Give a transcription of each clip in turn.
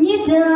မြစ်တာ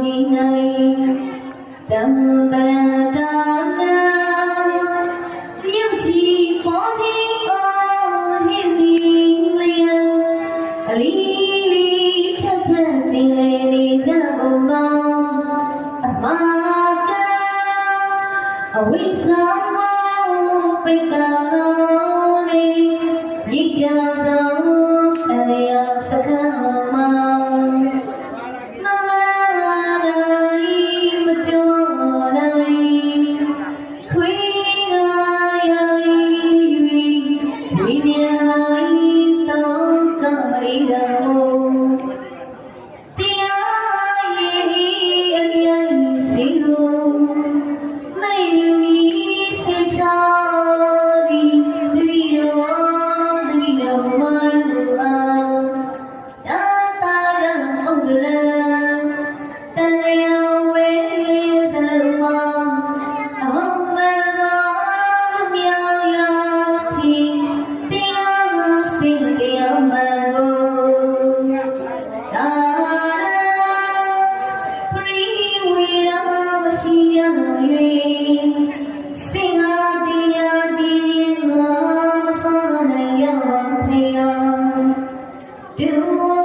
ကြီးနိုင်တံတရံတာနာမြင့်ကြီးပေါ်ကြီးပေါ်လင်းလင်းလျံအလီလီထက်ထက်ကြည်လည်နေကြအောင်သောအမားကအဝိဇ္ဇာပိတ်ကား do